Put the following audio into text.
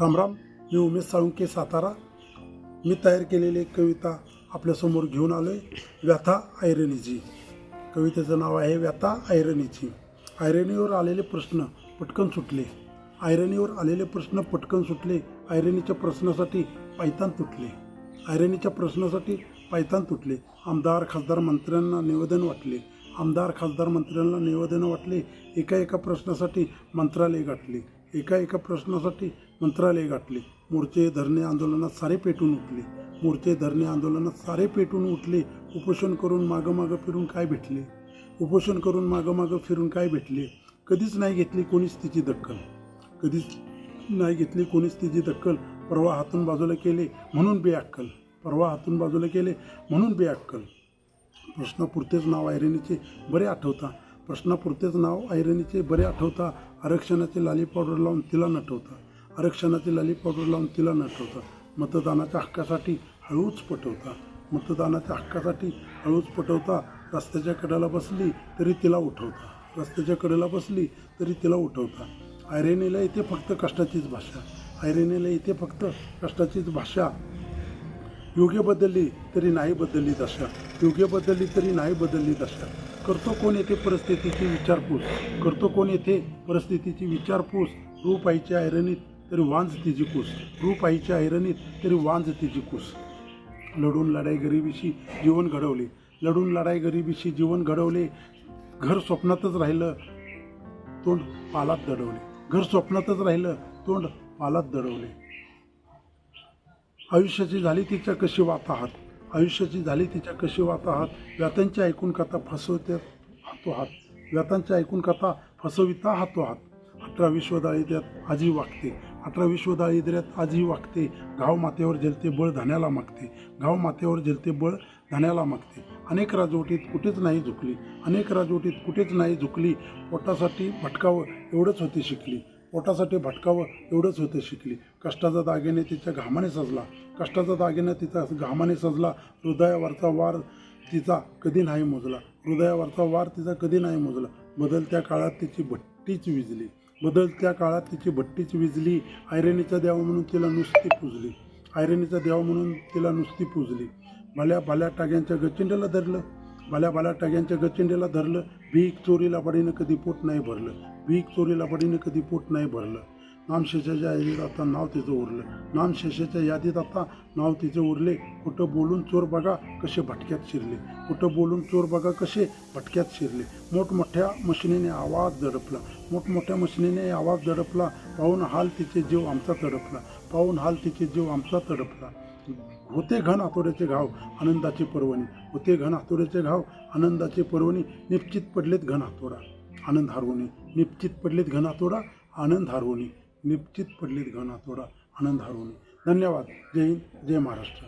रामराम मी उमेश साळुंके सातारा. मी तयार केलेली एक कविता आपल्यासमोर घेऊन आलो आहे व्यथा आयरणीची कवितेचं नाव आहे व्यथा आयरणीची आयरणीवर आलेले प्रश्न पटकन सुटले. आयरणीवर आलेले प्रश्न पटकन सुटले आयरणीच्या प्रश्नासाठी पायतान तुटले. आयरणीच्या प्रश्नासाठी पायतान तुटले. आमदार खासदार मंत्र्यांना निवेदन वाटले. आमदार खासदार मंत्र्यांना निवेदन वाटले. एका एका प्रश्नासाठी मंत्रालय गाठले. एका एका प्रश्नासाठी मंत्रालय गाठले. मोर्चे धरणे आंदोलनात सारे पेटून उठले. मोर्चे धरणे आंदोलनात सारे पेटून उठले. उपोषण करून मागं मागं फिरून काय भेटले? उपोषण करून मागं मागं फिरून काय भेटले? कधीच नाही घेतली कोणीच तिची दक्कल कधीच नाही घेतली कोणीच तिची दक्कल परवा हातून बाजूला केले म्हणून बेअक्कल. परवा हातून बाजूला केले म्हणून बेअक्कल. प्रश्नापुरतेच नाव ऐरणीचे बरे आठवता. प्रश्नापुरतेच नाव ऐरणीचे बरे आठवता. आरक्षणाचे लाली पावडर लावून तिला नटवता. आरक्षणाची अली पावडर लावून तिला नटवता मतदानाच्या हक्कासाठी हळूच पटवता मतदानाच्या हक्कासाठी हळूच पटवता रस्त्याच्या कडेला बसली तरी तिला उठवता रस्त्याच्या कडेला बसली तरी तिला उठवता आयरेनीला इथे फक्त कष्टाचीच भाषा. आयरेनीला इथे फक्त कष्टाचीच भाषा. योग्य बदलली तरी नाही बदलली दशा. योग्य बदलली तरी नाही बदलली दशा. करतो कोण येथे परिस्थितीची विचारपूस? करतो कोण येथे परिस्थितीची विचारपूस? रूप आईच्या ऐरणीत तरी वांज तिची कूस. रूपाईच्या ऐरणीत तरी वांज तिची कूस. लढून लढाई गरिबीशी जीवन घडवले. लढून लढाई गरिबीशी जीवन घडवले. घर स्वप्नातच राहिलं तोंड पालात दडवले. घर स्वप्नातच राहिलं तोंड पालात दडवले. आयुष्याची झाली तिच्या कशी वाताहात? आयुष्याची झाली तिच्या कशी वाताहात? व्यतांची ऐकून कथा फसवते हातोहात व्यथांची ऐकून कथा फसविता हातोहात अठरा विश्वदाळी त्यात आजी वागते. अठरा विश्व दारिद्र्यात वागते. गाव मातेवर जलते बळ धान्याला मागते. गाव मातेवर जलते बळ धान्याला मागते. अनेक राजवटीत कुठेच नाही झुकली. अनेक राजवटीत कुठेच नाही झुकली. पोटासाठी भटकावं एवढंच होती शिकली. पोटासाठी भटकावं एवढंच होते शिकली. कष्टाचा दागिने तिच्या घामाने सजला. कष्टाचा दागिने तिचा घामाने सजला. हृदयावरचा वार तिचा कधी नाही मोजला. हृदयावरचा वार तिचा कधी नाही मोजला. बदलत्या काळात तिची भट्टीच विजली. बदलत्या काळात तिची भट्टीच विजली आयरणीचा देव म्हणून तिला नुसती पुजली. आयरणीचा देव म्हणून तिला नुसती पुजली. भल्या भल्या टाग्यांच्या गचिंड्याला धरलं. भल्या भल्या टाग्यांच्या गचिंड्याला धरलं. भीक चोरीला पडीनं कधी पोट नाही भरलं. भीक चोरीला पडीनं कधी पोट नाही भरलं. नामशेषाच्या यादीत आता नाव तिचं उरलं. नामशेषाच्या यादीत आता नाव तिचे उरले. कुठं बोलून चोर बघा कसे भटक्यात शिरले. कुठं बोलून चोर बघा कसे भटक्यात शिरले. मोठमोठ्या मशिनीने आवाज दडपला. मोठमोठ्या मशिनीने आवाज दडपला. पाहून हाल तिचे जीव आमचा तडपला. पाहून हाल तिचे जीव आमचा तडपला. होते घन हातोड्याचे घाव आनंदाची पर्वणी. होते घन हातोड्याचे घाव आनंदाची पर्वणी. निश्चित पडलेत घन हातोडा आनंद हरवणी. निश्चित पडलेत घन हातोडा आनंद हरवणी. निश्चित पडलेत गाणं थोडा आनंद हरवणी धन्यवाद. जय हिंद जय महाराष्ट्र.